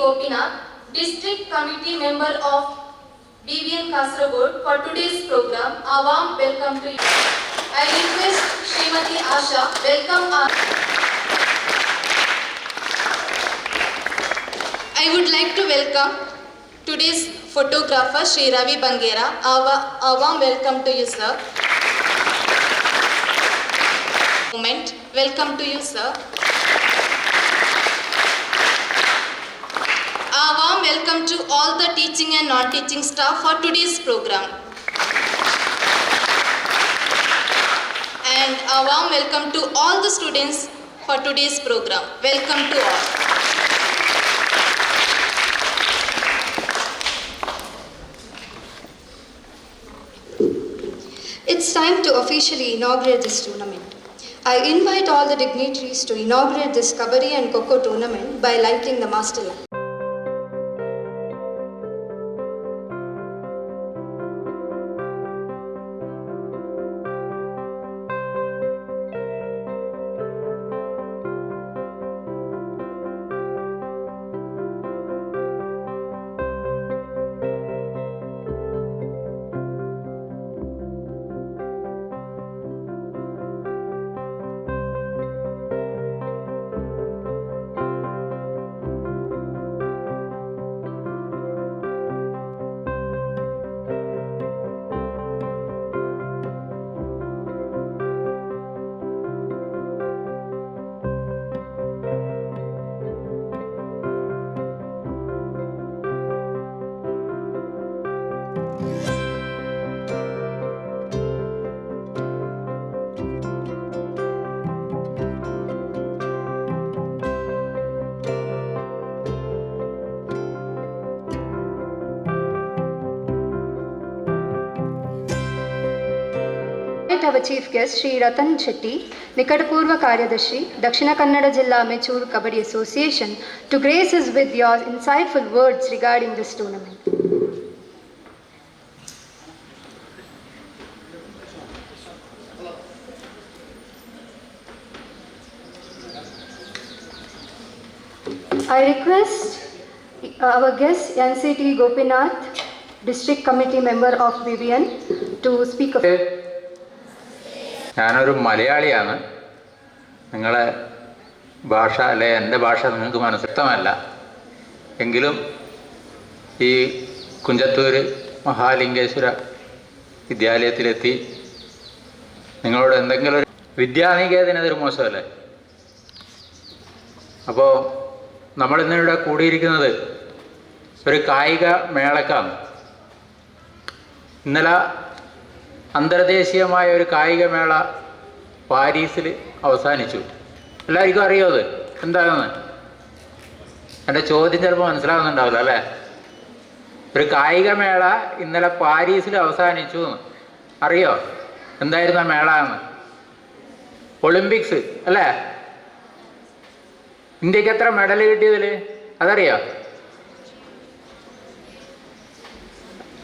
Gopinath, District Committee Member of BVN Kasaragod for today's program. A warm welcome to you. I request Srimati Asha, welcome our I would like to welcome today's photographer Sri Ravi Bangera. A warm welcome to you, sir. Moment. Welcome to you, sir. Welcome to all the teaching and non-teaching staff for today's program. And a warm welcome to all the students for today's program. Welcome to all. It's time to officially inaugurate this tournament. I invite all the dignitaries to inaugurate this Kabaddi and Kho tournament by lighting the master lamp. Our chief guest Sri Ratan Shetty, Nikadapurva Karyadashi, Dakshina Kannada Jilla Amateur Kabaddi Association to grace us with your insightful words regarding this tournament. I request uh, our guest NCT Gopinath, District Committee Member of BBN, to speak ഞാനൊരു മലയാളിയാണ്. നിങ്ങളെ ഭാഷ അല്ലെ എന്റെ ഭാഷ നിങ്ങൾക്ക് മനസ്സിലമല്ല എങ്കിലും ഈ കുഞ്ചത്തൂര് മഹാലിംഗേശ്വര വിദ്യാലയത്തിലെത്തി നിങ്ങളോട് എന്തെങ്കിലും ഒരു വിദ്യാനികേതന അതൊരു മോശമല്ലേ അപ്പോൾ നമ്മളിന്നിവിടെ കൂടിയിരിക്കുന്നത് ഒരു കായിക മേളക്കാണ്. ഇന്നലെ അന്തർദേശീയമായ ഒരു കായികമേള പാരീസിൽ അവസാനിച്ചു. എല്ലാവർക്കും അറിയോ അത്? എന്താണെന്ന്? എന്റെ ചോദ്യം ചിലപ്പോൾ മനസ്സിലാവുന്നുണ്ടാവില്ല അല്ലേ? ഒരു കായിക മേള ഇന്നലെ പാരീസിൽ അവസാനിച്ചു എന്ന്. അറിയോ? എന്തായിരുന്നു മേള എന്ന്? ഒളിമ്പിക്സ് അല്ലേ? ഇന്ത്യയ്ക്ക് എത്ര മെഡൽ കിട്ടിയതിൽ അതറിയോ?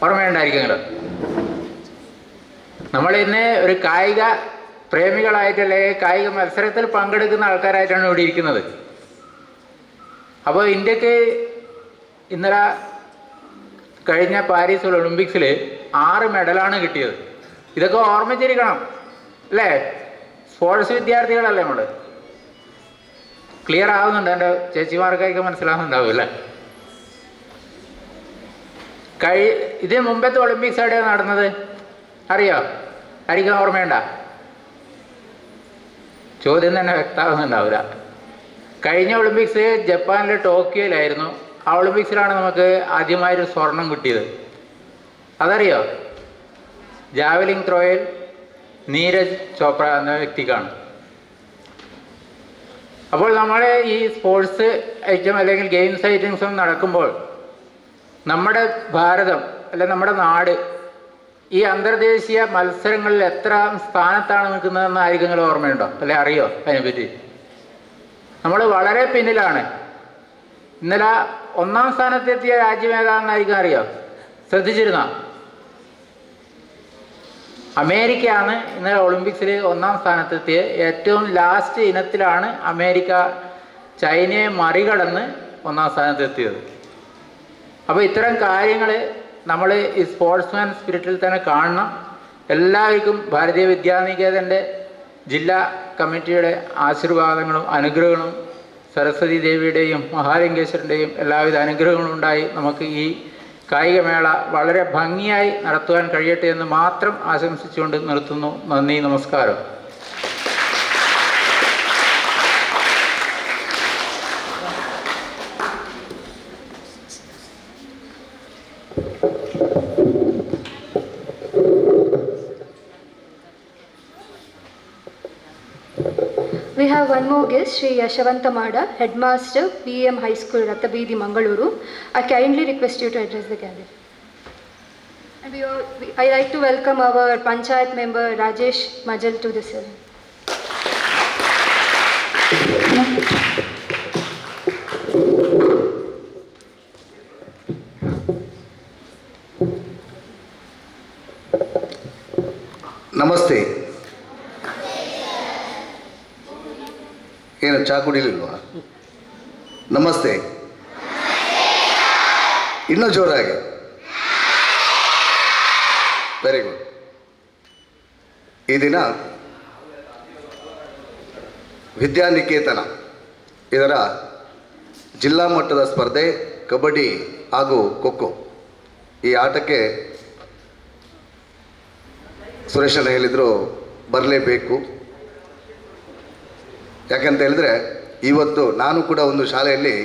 ഓർമ്മയുണ്ടായിരിക്കുമല്ലോ നമ്മൾ ഇന്ന് ഒരു കായിക പ്രേമികളായിട്ട് അല്ലെങ്കിൽ കായിക മത്സരത്തിൽ പങ്കെടുക്കുന്ന ആൾക്കാരായിട്ടാണ് ഇവിടെ ഇരിക്കുന്നത്. അപ്പോൾ ഇന്ത്യയ്ക്ക് ഇന്നലെ കഴിഞ്ഞ പാരീസ് ഒളിമ്പിക്സിൽ ആറ് മെഡലാണ് കിട്ടിയത്. ഇതൊക്കെ ഓർമ്മിച്ചിരിക്കണം അല്ലേ? സ്പോർട്സ് വിദ്യാർത്ഥികളല്ലേ നമ്മൾ ക്ലിയർ ആവുന്നുണ്ട് എന്റെ ചേച്ചിമാർക്കൊക്കെ മനസ്സിലാവുന്നുണ്ടാവും അല്ലേ? കഴി ഇതിന് മുമ്പത്തെ ഒളിമ്പിക്സ് എവിടെയാണ് നടന്നത്? അറിയോ? ആയിരിക്കും ഓർമ്മയുണ്ട? ചോദ്യം തന്നെ വ്യക്തമാകുന്നുണ്ടാവില്ല കഴിഞ്ഞ ഒളിമ്പിക്സ് ജപ്പാനിലെ ടോക്കിയോയിലായിരുന്നു. ആ ഒളിമ്പിക്സിലാണ് നമുക്ക് ആദ്യമായൊരു സ്വർണം കിട്ടിയത്. അതറിയോ? ജാവലിംഗ് ത്രോയിൽ നീരജ് ചോപ്ര എന്ന വ്യക്തിക്കാണ്. അപ്പോൾ നമ്മുടെ ഈ സ്പോർട്സ് ഐറ്റം അല്ലെങ്കിൽ ഗെയിംസ് ഐറ്റംസും നടക്കുമ്പോൾ നമ്മുടെ ഭാരതം അല്ലെ നമ്മുടെ നാട് ഈ അന്തർദേശീയ മത്സരങ്ങളിൽ എത്ര സ്ഥാനത്താണ് നിൽക്കുന്നതെന്ന് ആയിരിക്കും നിങ്ങൾ ഓർമ്മയുണ്ടോ? അല്ലെ അറിയോ അതിനെപ്പറ്റി? നമ്മൾ വളരെ പിന്നിലാണ്. ഇന്നലെ ഒന്നാം സ്ഥാനത്തെത്തിയ രാജ്യമേതാണെന്നായിരിക്കും അറിയോ? ശ്രദ്ധിച്ചിരുന്ന? അമേരിക്കയാണ് ഇന്നലെ ഒളിമ്പിക്സിൽ ഒന്നാം സ്ഥാനത്തെത്തിയ ഏറ്റവും ലാസ്റ്റ് ഇനത്തിലാണ് അമേരിക്ക ചൈനയെ മറികടന്ന് ഒന്നാം സ്ഥാനത്തെത്തിയത്. അപ്പോൾ ഇത്തരം കാര്യങ്ങൾ നമ്മൾ ഈ സ്പോർട്സ്മാൻ സ്പിരിറ്റിൽ തന്നെ കാണണം. എല്ലാവർക്കും ഭാരതീയ വിദ്യാനികേതന്റെ ജില്ലാ കമ്മിറ്റിയുടെ ആശീർവാദങ്ങളും അനുഗ്രഹങ്ങളും സരസ്വതി ദേവിയുടെയും മഹാലിംഗേശ്വരന്റെയും എല്ലാവിധ അനുഗ്രഹങ്ങളും ഉണ്ടായി നമുക്ക് ഈ കായികമേള വളരെ ഭംഗിയായി നടത്തുവാൻ കഴിയട്ടെ എന്ന് മാത്രം ആശംസിച്ചുകൊണ്ട് നിർത്തുന്നു. നന്ദി നമസ്കാരം. We have one more guest, Sri Yashavanta Mada, Headmaster, PM High School, Rattabidi, Mangaluru. I kindly request you to address the gathering. And we all, I like to welcome our Panchayat member Rajesh Majal to the ceremony. ನಮಸ್ತೆ ಏನು ಚಾ ಕುಡಿಲಿಲ್ವಾ? ನಮಸ್ತೆ. ಇನ್ನೂ ಜೋರಾಗಿ. Very good ಈ ದಿನ ವಿದ್ಯಾನಿಕೇತನ, ಇದರ ಜಿಲ್ಲಾ ಮಟ್ಟದ ಸ್ಪರ್ಧೆ, ಕಬಡ್ಡಿ ಹಾಗೂ ಖೋಖೋ. ಈ ಆಟಕ್ಕೆ ಸುರೇಶನ ಹೇಳಿದರು, ಬರಲೇಬೇಕು. ಯಾಕಂತ ಹೇಳಿದ್ರೆ, ಇವತ್ತು ನಾನು ಕೂಡ ಒಂದು ಶಾಲೆಯಲ್ಲಿ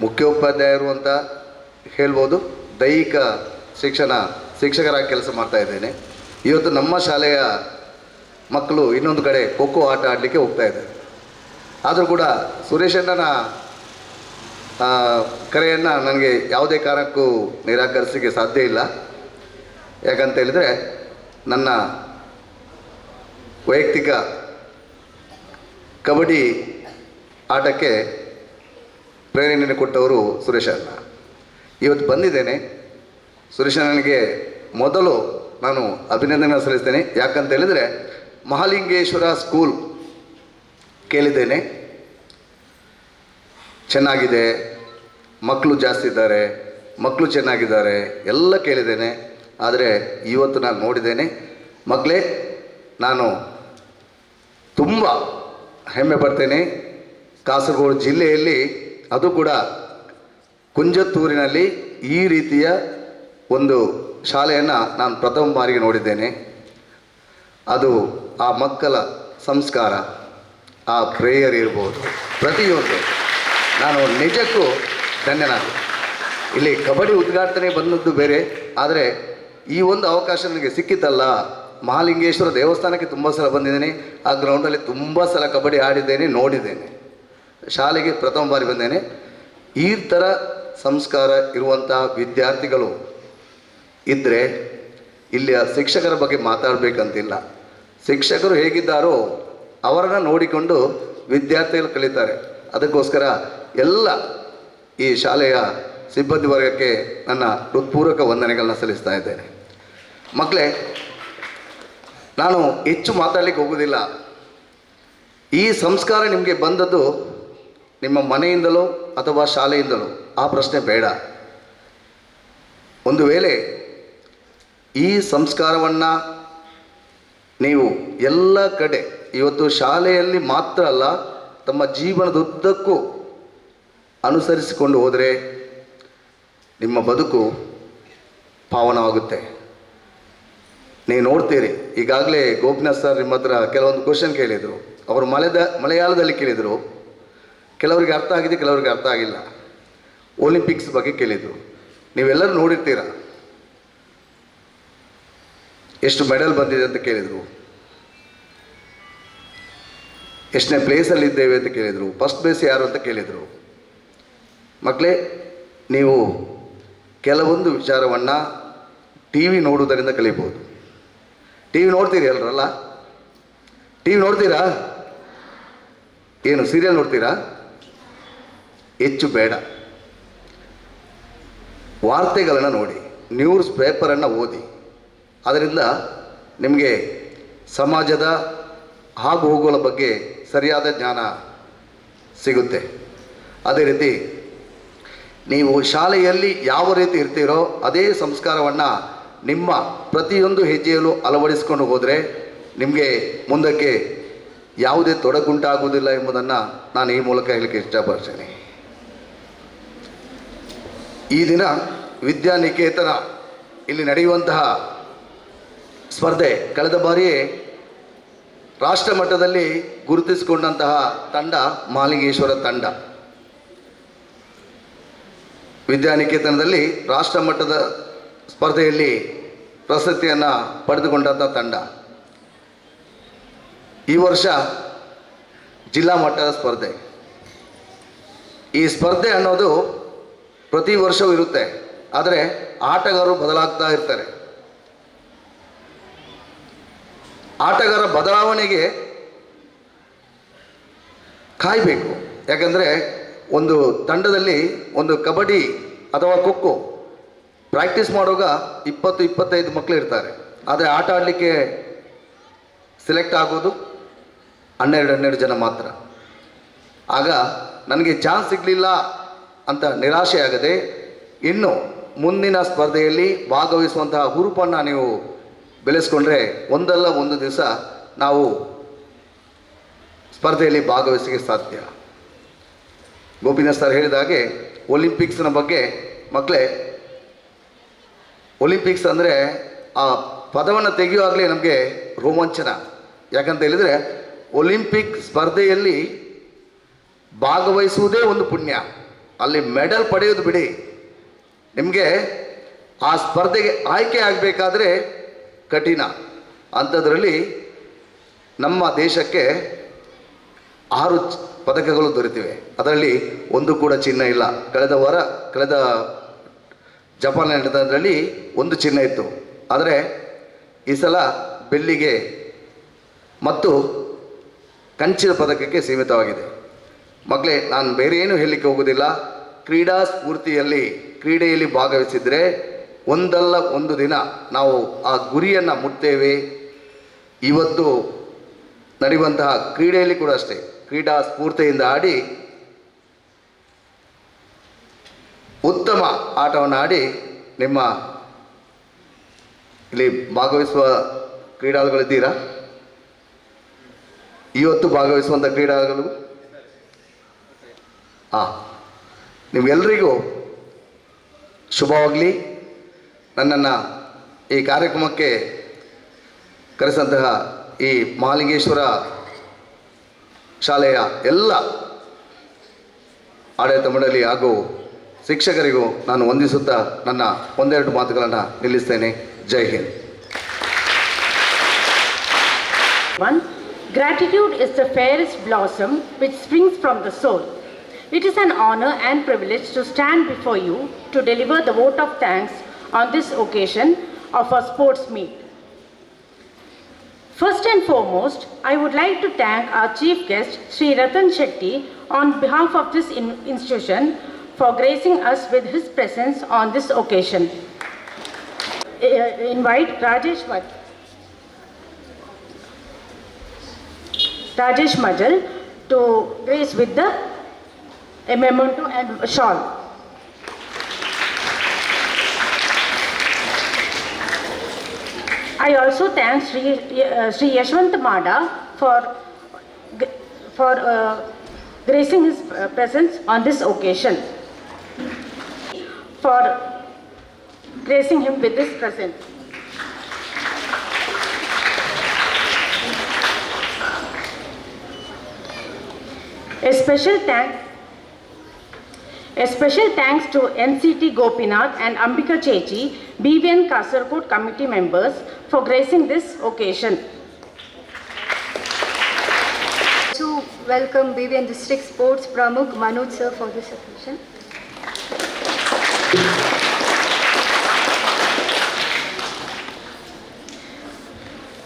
ಮುಖ್ಯೋಪಾಧ್ಯಾಯರು ಅಂತ ಹೇಳ್ಬೋದು. ದೈಹಿಕ ಶಿಕ್ಷಣ ಶಿಕ್ಷಕರಾಗಿ ಕೆಲಸ ಮಾಡ್ತಾ ಇದ್ದೇನೆ. ಇವತ್ತು ನಮ್ಮ ಶಾಲೆಯ ಮಕ್ಕಳು ಇನ್ನೊಂದು ಕಡೆ ಖೋಖೋ ಆಟ ಆಡಲಿಕ್ಕೆ ಹೋಗ್ತಾ ಇದೆ ಆದರೂ ಕೂಡ ಸುರೇಶಣ್ಣನ ಕರೆಯನ್ನು ನನಗೆ ಯಾವುದೇ ಕಾರಣಕ್ಕೂ ನಿರಾಕರಿಸಲಿಕ್ಕೆ ಸಾಧ್ಯ ಇಲ್ಲ. ಯಾಕಂತ ಹೇಳಿದರೆ, ನನ್ನ ವೈಯಕ್ತಿಕ ಕಬಡ್ಡಿ ಆಟಕ್ಕೆ ಪ್ರೇರಣೆ ಕೊಟ್ಟವರು ಸುರೇಶ ಅಣ್ಣ. ಇವತ್ತು ಬಂದಿದ್ದೇನೆ. ಸುರೇಶ ನನಗೆ ಮೊದಲು ನಾನು ಅಭಿನಂದನೆ ಸಲ್ಲಿಸ್ತೇನೆ. ಯಾಕಂತ ಹೇಳಿದರೆ, ಮಹಾಲಿಂಗೇಶ್ವರ ಸ್ಕೂಲ್ ಕೇಳಿದ್ದೇನೆ. ಚೆನ್ನಾಗಿದೆ. ಮಕ್ಕಳು ಜಾಸ್ತಿ ಇದ್ದಾರೆ. ಮಕ್ಕಳು ಚೆನ್ನಾಗಿದ್ದಾರೆ. ಎಲ್ಲ ಕೇಳಿದ್ದೇನೆ. ಆದರೆ ಇವತ್ತು ನಾನು ನೋಡಿದ್ದೇನೆ. ಮಕ್ಕಳೇ ನಾನು ತುಂಬ ಹೆಮ್ಮೆ ಪಡ್ತೇನೆ. ಕಾಸರಗೋಡು ಜಿಲ್ಲೆಯಲ್ಲಿ ಅದು ಕೂಡ ಕುಂಜತ್ತೂರಿನಲ್ಲಿ ಈ ರೀತಿಯ ಒಂದು ಶಾಲೆಯನ್ನು ನಾನು ಪ್ರಥಮ ಬಾರಿಗೆ ನೋಡಿದ್ದೇನೆ. ಅದು ಆ ಮಕ್ಕಳ ಸಂಸ್ಕಾರ, ಆ ಪ್ರೇಯರ್ ಇರ್ಬೋದು, ಪ್ರತಿಯೊಂದು. ನಾನು ನಿಜಕ್ಕೂ ಧನ್ಯನಾದ. ಇಲ್ಲಿ ಕಬಡ್ಡಿ ಉದ್ಘಾಟನೆ ಬಂದದ್ದು ಬೇರೆ, ಆದರೆ ಈ ಒಂದು ಅವಕಾಶ ನನಗೆ ಸಿಕ್ಕಿತಲ್ಲ. ಮಹಾಲಿಂಗೇಶ್ವರ ದೇವಸ್ಥಾನಕ್ಕೆ ತುಂಬ ಸಲ ಬಂದಿದ್ದೇನೆ. ಆ ಗ್ರೌಂಡಲ್ಲಿ ತುಂಬ ಸಲ ಕಬಡ್ಡಿ ಆಡಿದ್ದೇನೆ, ನೋಡಿದ್ದೇನೆ. ಶಾಲೆಗೆ ಪ್ರಥಮ ಬಾರಿ ಬಂದೇನೆ. ಈ ಥರ ಸಂಸ್ಕಾರ ಇರುವಂತಹ ವಿದ್ಯಾರ್ಥಿಗಳು ಇದ್ದರೆ ಇಲ್ಲಿಯ ಶಿಕ್ಷಕರ ಬಗ್ಗೆ ಮಾತಾಡಬೇಕಂತಿಲ್ಲ. ಶಿಕ್ಷಕರು ಹೇಗಿದ್ದಾರೋ ಅವರನ್ನು ನೋಡಿಕೊಂಡು ವಿದ್ಯಾರ್ಥಿಗಳು ಕಲಿತಾರೆ. ಅದಕ್ಕೋಸ್ಕರ ಎಲ್ಲ ಈ ಶಾಲೆಯ ಸಿಬ್ಬಂದಿ ವರ್ಗಕ್ಕೆ ನನ್ನ ಹೃತ್ಪೂರ್ವಕ ವಂದನೆಗಳನ್ನ ಸಲ್ಲಿಸ್ತಾ ಇದ್ದೇನೆ. ಮಕ್ಕಳೇ ನಾನು ಹೆಚ್ಚು ಮಾತಾಡಲಿಕ್ಕೆ ಹೋಗೋದಿಲ್ಲ. ಈ ಸಂಸ್ಕಾರ ನಿಮಗೆ ಬಂದದ್ದು ನಿಮ್ಮ ಮನೆಯಿಂದಲೋ ಅಥವಾ ಶಾಲೆಯಿಂದಲೋ? ಆ ಪ್ರಶ್ನೆ ಬೇಡ. ಒಂದು ವೇಳೆ ಈ ಸಂಸ್ಕಾರವನ್ನು ನೀವು ಎಲ್ಲ ಕಡೆ, ಇವತ್ತು ಶಾಲೆಯಲ್ಲಿ ಮಾತ್ರ ಅಲ್ಲ, ತಮ್ಮ ಜೀವನದುದ್ದಕ್ಕೂ ಅನುಸರಿಸಿಕೊಂಡು ಹೋದರೆ ನಿಮ್ಮ ಬದುಕು ಪಾವನವಾಗುತ್ತೆ. ನೀವು ನೋಡ್ತೀರಿ. ಈಗಾಗಲೇ ಗೋಪಿನಾಥ್ ಸರ್ ನಿಮ್ಮ ಹತ್ರ ಕೆಲವೊಂದು ಕ್ವಶನ್ ಕೇಳಿದರು. ಅವರು ಮಲೆದ, ಮಲಯಾಳದಲ್ಲಿ ಕೇಳಿದರು. ಕೆಲವರಿಗೆ ಅರ್ಥ ಆಗಿದೆ, ಕೆಲವರಿಗೆ ಅರ್ಥ ಆಗಿಲ್ಲ. ಒಲಿಂಪಿಕ್ಸ್ ಬಗ್ಗೆ ಕೇಳಿದರು. ನೀವೆಲ್ಲರೂ ನೋಡಿರ್ತೀರ? ಎಷ್ಟು ಮೆಡಲ್ ಬಂದಿದೆ ಅಂತ ಕೇಳಿದರು. ಎಷ್ಟನೇ ಪ್ಲೇಸಲ್ಲಿ ಇದ್ದೇವೆ ಅಂತ ಕೇಳಿದರು. ಫಸ್ಟ್ ಪ್ಲೇಸ್ ಯಾರು ಅಂತ ಕೇಳಿದರು. ಮಕ್ಕಳೇ ನೀವು ಕೆಲವೊಂದು ವಿಚಾರವನ್ನು ಟಿ ವಿ ನೋಡುವುದರಿಂದ ಕಲಿಬೋದು. ಟಿ ವಿ ನೋಡ್ತೀರಿ ಎಲ್ಲರಲ್ಲ ಟಿ ವಿ ನೋಡ್ತೀರಾ? ಏನು ಸೀರಿಯಲ್ ನೋಡ್ತೀರಾ? ಹೆಚ್ಚು ಬೇಡ. ವಾರ್ತೆಗಳನ್ನು ನೋಡಿ ನ್ಯೂಸ್ ಪೇಪರನ್ನು ಓದಿ. ಅದರಿಂದ ನಿಮಗೆ ಸಮಾಜದ ಆಗು ಹೋಗುಗಳ ಬಗ್ಗೆ ಸರಿಯಾದ ಜ್ಞಾನ ಸಿಗುತ್ತೆ. ಅದೇ ರೀತಿ, ನೀವು ಶಾಲೆಯಲ್ಲಿ ಯಾವ ರೀತಿ ಇರ್ತೀರೋ, ಅದೇ ಸಂಸ್ಕಾರವನ್ನು ನಿಮ್ಮ ಪ್ರತಿಯೊಂದು ಹೆಜ್ಜೆಯಲ್ಲೂ ಅಳವಡಿಸ್ಕೊಂಡು ಹೋದರೆ ನಿಮಗೆ ಮುಂದಕ್ಕೆ ಯಾವುದೇ ತೊಡಗುಂಟಾಗುವುದಿಲ್ಲ ಎಂಬುದನ್ನು ನಾನು ಈ ಮೂಲಕ ಹೇಳಲಿಕ್ಕೆ ಇಷ್ಟಪಡ್ತೇನೆ. ಈ ದಿನ ವಿದ್ಯಾನಿಕೇತನ ಇಲ್ಲಿ ನಡೆಯುವಂತಹ ಸ್ಪರ್ಧೆ ಕಳೆದ ಬಾರಿಯೇ ರಾಷ್ಟ್ರ ಮಟ್ಟದಲ್ಲಿ ಗುರುತಿಸಿಕೊಂಡಂತಹ ತಂಡ ಮಾಲಿಂಗೇಶ್ವರ ತಂಡ. ವಿದ್ಯಾನಿಕೇತನದಲ್ಲಿ ರಾಷ್ಟ್ರ ಮಟ್ಟದ ಸ್ಪರ್ಧೆಯಲ್ಲಿ ಪ್ರಶಸ್ತಿಯನ್ನು ಪಡೆದುಕೊಂಡಂಥ ತಂಡ. ಈ ವರ್ಷ ಜಿಲ್ಲಾ ಮಟ್ಟದ ಸ್ಪರ್ಧೆ. ಈ ಸ್ಪರ್ಧೆ ಅನ್ನೋದು ಪ್ರತಿ ವರ್ಷವೂ ಇರುತ್ತೆ. ಆದರೆ ಆಟಗಾರರು ಬದಲಾಗ್ತಾ ಇರ್ತಾರೆ. ಆಟಗಾರ ಬದಲಾವಣೆಗೆ ಕಾಯಬೇಕು. ಯಾಕಂದರೆ ಒಂದು ತಂಡದಲ್ಲಿ ಒಂದು ಕಬಡ್ಡಿ ಅಥವಾ ಖೋಖೋ ಪ್ರಾಕ್ಟೀಸ್ ಮಾಡುವಾಗ ಇಪ್ಪತ್ತು, ಇಪ್ಪತ್ತೈದು ಮಕ್ಕಳು ಇರ್ತಾರೆ. ಆದರೆ ಆಟ ಆಡಲಿಕ್ಕೆ ಸೆಲೆಕ್ಟ್ ಆಗೋದು ಹನ್ನೆರಡು ಹನ್ನೆರಡು ಜನ ಮಾತ್ರ. ಆಗ ನನಗೆ ಚಾನ್ಸ್ ಸಿಗಲಿಲ್ಲ ಅಂತ ನಿರಾಶೆ ಆಗದೆ ಇನ್ನು ಮುಂದಿನ ಸ್ಪರ್ಧೆಯಲ್ಲಿ ಭಾಗವಹಿಸುವಂತಹ ಹುರುಪನ್ನು ನೀವು ಬೆಳೆಸ್ಕೊಂಡ್ರೆ ಒಂದಲ್ಲ ಒಂದು ದಿವಸ ನಾವು ಸ್ಪರ್ಧೆಯಲ್ಲಿ ಭಾಗವಹಿಸಿಗೆ ಸಾಧ್ಯ. ಗೋಪಿನಾಥ್ ಸರ್ ಹೇಳಿದ ಹಾಗೆ ಒಲಿಂಪಿಕ್ಸ್ನ ಬಗ್ಗೆ ಮಕ್ಕಳೇ ಒಲಿಂಪಿಕ್ಸ್ ಅಂದರೆ ಆ ಪದವನ್ನು ತೆಗೆಯುವಾಗಲೇ ನಮಗೆ ರೋಮಾಂಚನ. ಯಾಕಂತ ಹೇಳಿದರೆ ಒಲಿಂಪಿಕ್ ಸ್ಪರ್ಧೆಯಲ್ಲಿ ಭಾಗವಹಿಸುವುದೇ ಒಂದು ಪುಣ್ಯ. ಅಲ್ಲಿ ಮೆಡಲ್ ಪಡೆಯೋದು ಬಿಡಿ. ನಿಮಗೆ ಆ ಸ್ಪರ್ಧೆಗೆ ಆಯ್ಕೆ ಆಗಬೇಕಾದ್ರೆ ಕಠಿಣ. ಅಂಥದ್ರಲ್ಲಿ ನಮ್ಮ ದೇಶಕ್ಕೆ ಆರು ಪದಕಗಳು ದೊರೆತಿವೆ. ಅದರಲ್ಲಿ ಒಂದು ಕೂಡ ಚಿನ್ನ ಇಲ್ಲ. ಕಳೆದ ವಾರ, ಕಳೆದ ಜಪಾನ್ ನಡೆದದ್ರಲ್ಲಿ ಒಂದು ಚಿನ್ನ ಇತ್ತು. ಆದರೆ ಈ ಸಲ ಬೆಳ್ಳಿಗೆ ಮತ್ತು ಕಂಚಿನ ಪದಕಕ್ಕೆ ಸೀಮಿತವಾಗಿದೆ. ಮಗಳೇ, ನಾನು ಬೇರೆ ಏನು ಹೇಳಲಿಕ್ಕೆ ಹೋಗೋದಿಲ್ಲ ಕ್ರೀಡಾ ಸ್ಫೂರ್ತಿಯಲ್ಲಿ, ಕ್ರೀಡೆಯಲ್ಲಿ ಭಾಗವಹಿಸಿದರೆ ಒಂದಲ್ಲ ಒಂದು ದಿನ ನಾವು ಆ ಗುರಿಯನ್ನು ಮುಟ್ತೇವೆ. ಇವತ್ತು ನಡೆಯುವಂತಹ ಕ್ರೀಡೆಯಲ್ಲಿ ಕೂಡ ಅಷ್ಟೇ. ಕ್ರೀಡಾ ಸ್ಫೂರ್ತಿಯಿಂದ ಆಡಿ ಉತ್ತಮ ಆಟವನ್ನು ಆಡಿ ನಿಮ್ಮ ಇಲ್ಲಿ ಭಾಗವಹಿಸುವ ಕ್ರೀಡಾಳುಗಳಿದ್ದೀರಾ ಇವತ್ತು ಭಾಗವಹಿಸುವಂಥ ಕ್ರೀಡಾಳುಗಳು? ಹಾಂ. ನಿಮ್ಗೆಲ್ರಿಗೂ ಶುಭವಾಗಲಿ. ನನ್ನನ್ನು ಈ ಕಾರ್ಯಕ್ರಮಕ್ಕೆ ಕರೆಸಂತಹ ಈ ಮಹಾಲಿಂಗೇಶ್ವರ ಶಾಲೆಯ ಎಲ್ಲ ಆಡಳಿತ ಮಂಡಳಿ ಹಾಗೂ ಶಿಕ್ಷಕರಿಗೂ ನಾನು ವಂದಿಸುತ್ತಾ ನನ್ನ ಒಂದೆರಡು ಮಾತುಗಳನ್ನು ನಿಲ್ಲಿಸ್ತೇನೆ ಜೈ Hind One, gratitude is the fairest blossom which springs from the soul. It is an honor and privilege to stand before you to deliver the vote of thanks on this occasion of our sports meet. First and foremost, I would like to thank our chief guest, Sri Ratan Shetty, on behalf of this in- institution for gracing us with his presence on this occasion. Uh, Invite Rajesh Vat. Rajesh Majal to grace with the a memento and shawl. I also thank Sri, uh, Sri Yashwant Mada for, for uh, gracing his uh, presence on this occasion. For gracing him with his presence. A special thank a special thanks to NCT Gopinath and Ambika Chechi, BVN Kasarkot committee members for gracing this occasion. To welcome BVN District Sports Pramukh Manoj sir for this occasion.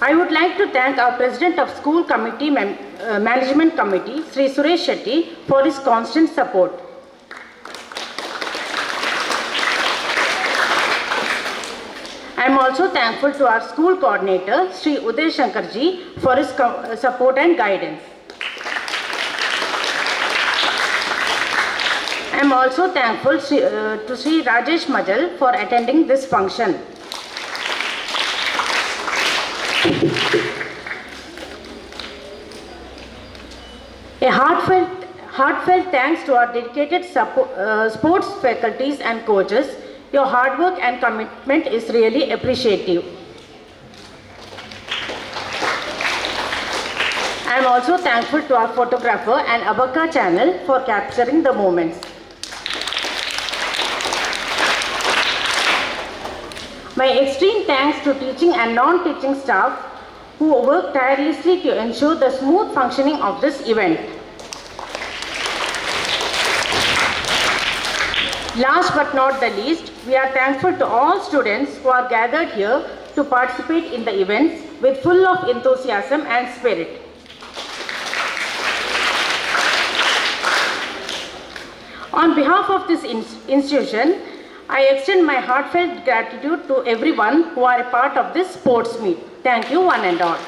I would to thank our President of School Committee uh, Management Committee, Sri Suresh Shetty, for his constant support. I am also thankful to our school coordinator, Sri Uday Shankarji, for his uh, support and guidance. I am also thankful uh, to Sri Rajesh Majal for attending this function. A heartfelt, heartfelt thanks to our dedicated suppo- uh, sports faculties and coaches. Your hard work and commitment is really appreciative. I am also thankful to our photographer and Abaka channel for capturing the moments. My extreme thanks to teaching and non-teaching staff who work tirelessly to ensure the smooth functioning of this event. Last but not the least, we are thankful to all students who are gathered here to participate in the events with full of enthusiasm and spirit. On behalf of this institution, I extend my heartfelt gratitude to everyone who are a part of this sports meet. Thank you one and all.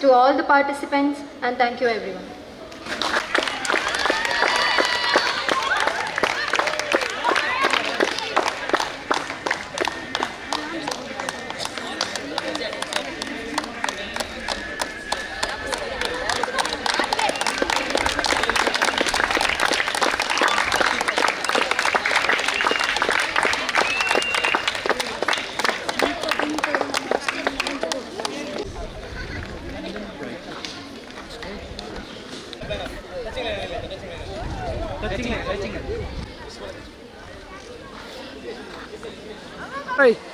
To all the participants and thank you everyone. Hey.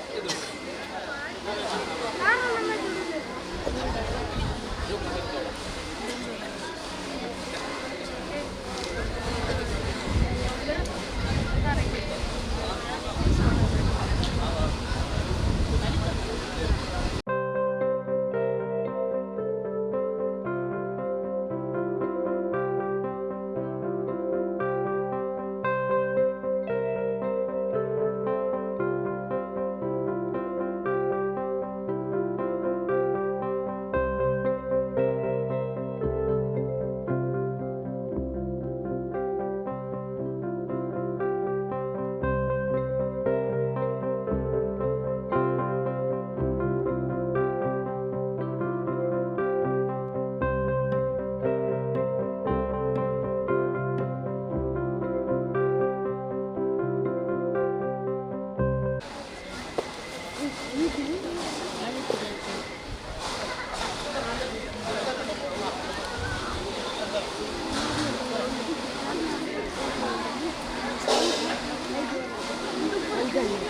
Dari.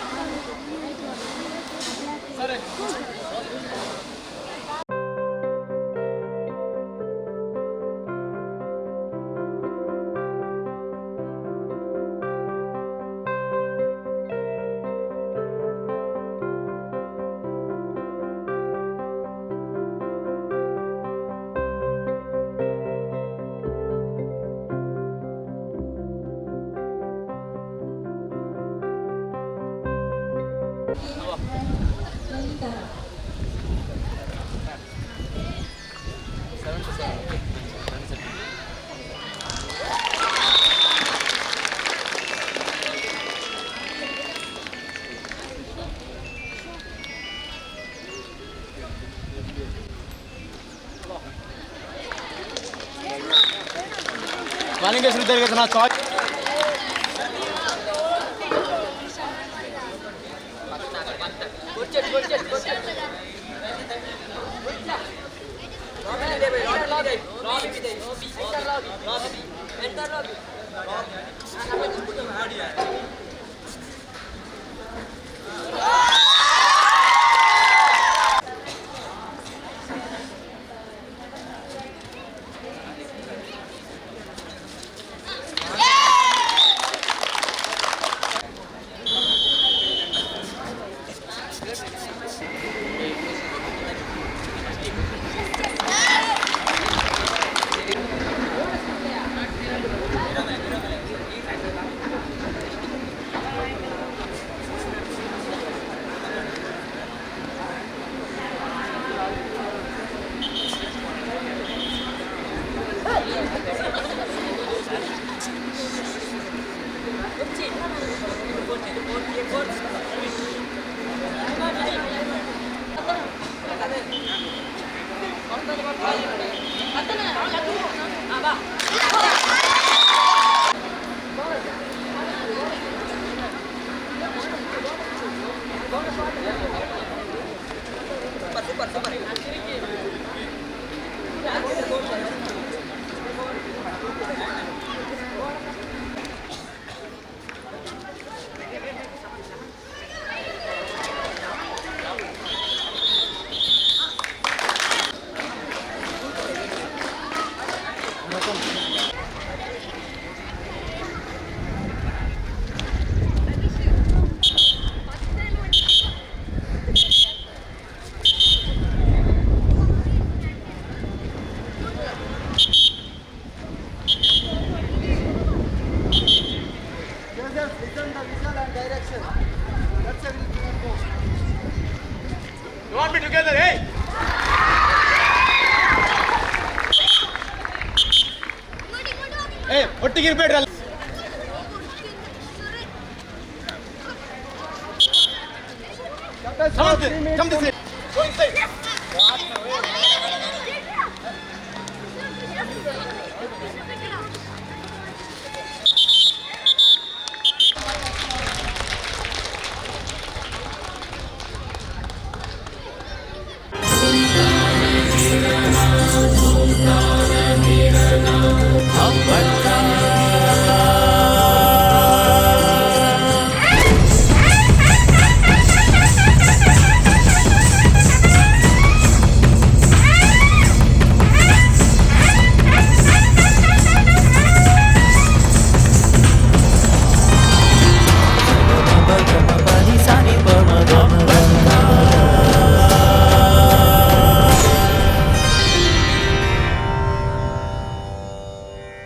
Venkateswara జరిగేది నా call enter lobby enter lobby வா.